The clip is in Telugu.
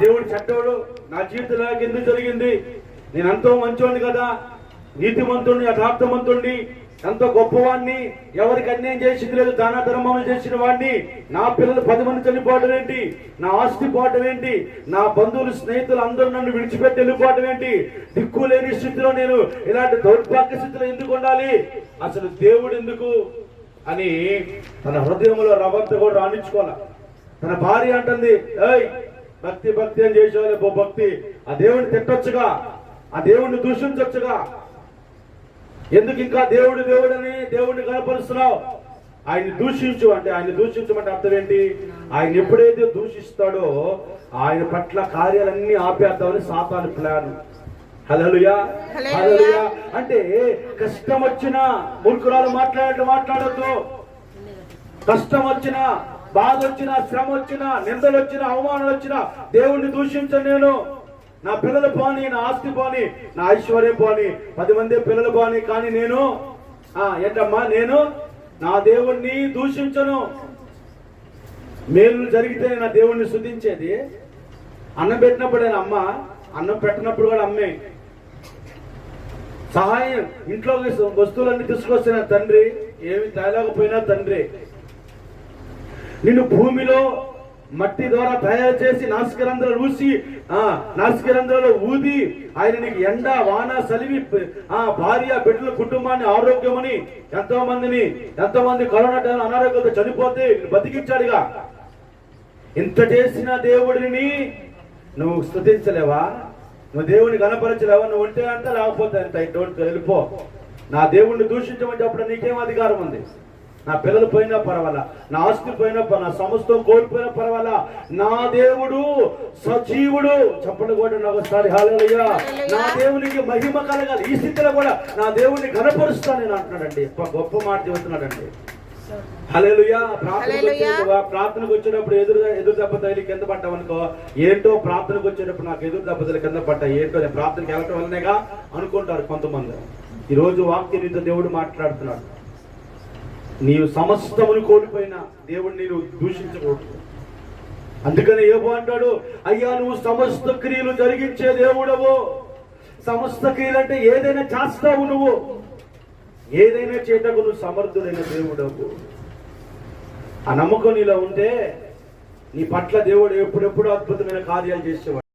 దేవుడు చెడ్డోడు నా జీవితంలో ఎందుకు జరిగింది? నేను ఎంతో మంచోడిని కదా. నీతిమంతుడిని యథార్థమంతుడిని ఎంతో గొప్పవాడిని ఎవరికి అన్యాయం చేసింది లేదు దాన ధర్మములు చేసిన వాడిని నా పిల్లలు పది మంది చనిపోవడం ఏంటి? నా ఆస్తి పోవడం ఏంటి? నా బంధువులు స్నేహితులు అందరూ నన్ను విడిచిపెట్టి వెళ్ళిపోవడం ఏంటి? దిక్కు లేని స్థితిలో నేను ఇలాంటి దౌర్భాగ్య స్థితిలో ఎందుకు ఉండాలి? అసలు దేవుడు ఎందుకు అని తన హృదయంలో రవంత కూడా రాణించుకోవాలి? తన భార్య అంటుంది ఏయ్ భక్తి భక్తి అని చేసేవాళ్ళే భక్తి. ఆ దేవుడిని తిట్టొచ్చుగా. ఆ దేవుడిని దూషించొచ్చుగా. ఎందుకు ఇంకా దేవుడు దేవుడని దేవుడిని కనపరుస్తున్నావు? ఆయన్ని దూషించు అంటే ఆయన దూషించమంటే అర్థం ఏంటి? ఆయన ఎప్పుడైతే దూషిస్తాడో ఆయన పట్ల కార్యాలన్నీ ఆపేద్దామని సాతాను ప్లాన్. హలలుయా హలలుయా అంటే కష్టం వచ్చినా మూర్ఖురాలు మాట్లాడటం మాట్లాడద్దు. కష్టం వచ్చినా బాధ వచ్చినా శ్రమ వచ్చినా నిందలు వచ్చినా అవమానాలు వచ్చినా దేవుణ్ణి దూషించను నేను. నా పిల్లలు పోని నా ఆస్తి పోని నా ఐశ్వర్యం పోని పది మంది పిల్లలు పోని కానీ నేను ఆ ఏంటమ్మా నేను నా దేవుణ్ణి దూషించను. మేలు జరిగితే నా దేవుణ్ణి శుద్ధించేది. అన్నం పెట్టినప్పుడే అమ్మ అన్నం పెట్టినప్పుడు కూడా అమ్మే. సహాయం ఇంట్లో వస్తువులన్నీ తీసుకొస్తున్న తండ్రి ఏమి తేలేకపోయినా తండ్రి. నిన్ను భూమిలో మట్టి ద్వారా తయారు చేసి నాసికరంధ్రాలు ఊసి ఆ నాసికరంధ్రాలు ఊది ఆయన నీకు ఎండ వాన సలివి ఆ భార్య బిడ్డల కుటుంబాన్ని ఆరోగ్యమని ఎంతో మందిని ఎంతో మంది కరోనా టైం అనారోగ్యంతో చనిపోతే బతికించాడుగా ఇంత చేసిన దేవుడిని నువ్వు స్థుతించలేవా? నువ్వు దేవుని కనపరచలేవా? నువ్వు ఉంటే అంత లేకపోతే అంత. డోంట్ వెళ్ళిపో. నా దేవుణ్ణి దూషించమని చెప్పడం నీకేం అధికారం ఉంది? నా పిల్లలు పోయినా పర్వాలా నా ఆస్తి పోయినా పర్వాలా, నా సమస్తం కోల్పోయినా పర్వాలా. నా దేవుడు సజీవుడు. చెప్పండి కూడా నాకు ఒకసారి హాలయ్యా నా దేవునికి మహిమ కలగాలి. ఈ స్థితిలో కూడా నా దేవుడిని కనపరుస్తాను నేను అంటున్నాడండి. గొప్ప- మాట చెబుతున్నాడండి. హల్లెలూయా. ప్రార్థనకు వచ్చేటప్పుడు ఎదురు ఎదురు దెబ్బ తగిలి కింద పడ్డామనుకో ఏంటో ప్రార్థనకు వచ్చేటప్పుడు నాకు ఎదురు దెబ్బ తగిలి కింద పడ్డా ఏంటో నేను ప్రార్థనకి వెళ్ళటం వల్లనేగా అనుకుంటారు కొంతమంది. ఈ రోజు వాక్య దేవుడు మాట్లాడుతున్నాడు. నీవు సమస్తమును కోల్పోయిన దేవుడిని నీవు దూషించకూడదు. అందుకని ఏమో అంటాడు అయ్యా నువ్వు సమస్త క్రియలు జరిగించే దేవుడవు. సమస్త క్రియలు అంటే ఏదైనా చేస్తావు నువ్వు. ఏదైనా చేయటకు నువ్వు సమర్థుడైన దేవుడవు. ఆ నమ్మకం నీలో ఉంటే నీ పట్ల దేవుడు ఎప్పుడెప్పుడు అద్భుతమైన కార్యాలు చేసేవాడు.